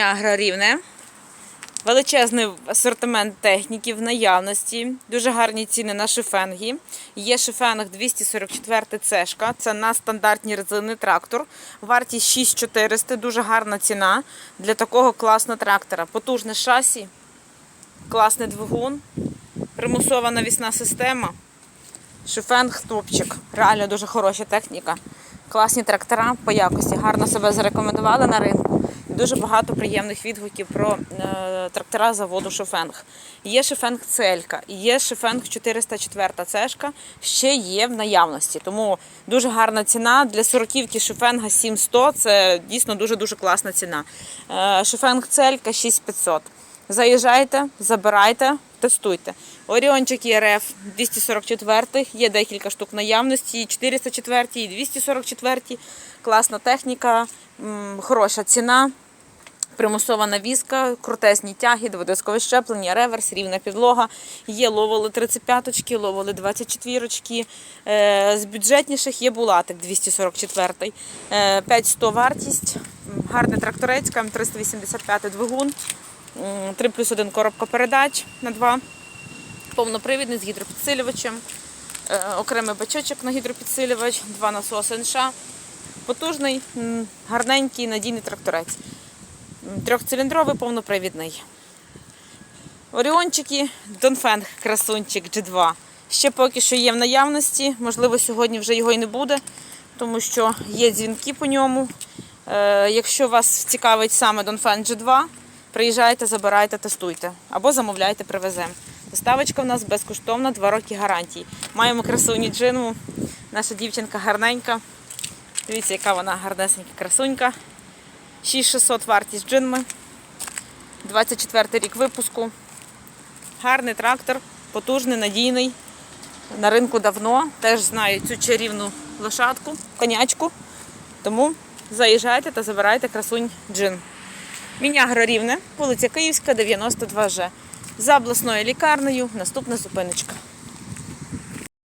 Агрорівне. Величезний асортимент техніки в наявності. Дуже гарні ціни на шифенги. Є шифенг 244 цешка. Це на стандартні резини трактор. Вартість 6400. Дуже гарна ціна для такого класного трактора. Потужне шасі, класний двигун, примусова навісна система. Шифенг топчик. Реально дуже хороша техніка. Класні трактора по якості. Гарно себе зарекомендували на ринку. Дуже багато приємних відгуків про е, трактора заводу Шифенг. Є Шифенг Целька, є Шифенг 404 цешка, ще є в наявності. Тому дуже гарна ціна для сороківки Шифенга 7100. Це дійсно дуже-дуже класна ціна. Е, Шифенг Целька 6500. Заїжджайте, забирайте, тестуйте. Оріончик ЄРФ 244, є декілька штук наявності, і 404, і 244. Класна техніка, хороша ціна, примусова навіска, крутезні тяги, дводискове щеплення, реверс, рівна підлога. Є ловоли 35, ловоли 24. Е, З бюджетніших є булатик 244, е, 5100 вартість, М, гарний тракторець, М385 двигун. 3 плюс 1 коробка передач на 2. Повнопривідний з гідропідсилювачем. Е, Окремий бачочок на гідропідсилювач, два насоси НШ. Потужний, гарненький, надійний тракторець. Трьохциліндровий, повнопривідний. Оріончики, Донфенг, красунчик G2. Ще поки що є в наявності. Можливо, сьогодні вже його і не буде, тому що є дзвінки по ньому. Е, якщо вас цікавить саме Донфен G2, приїжджайте, забирайте, тестуйте або замовляйте, привеземо. Доставочка в нас безкоштовна, 2 роки гарантії. Маємо красуні джину. Наша дівчинка гарненька. Дивіться, яка вона гарнесенька красунька. 6600 вартість джинми. 24 рік випуску. Гарний трактор, потужний, надійний. На ринку давно. Теж знаю цю чарівну лошадку, конячку. Тому заїжджайте та забирайте красунь джин. Мінягро Рівне, вулиця Київська, 92Ж. За обласною лікарнею наступна зупиночка.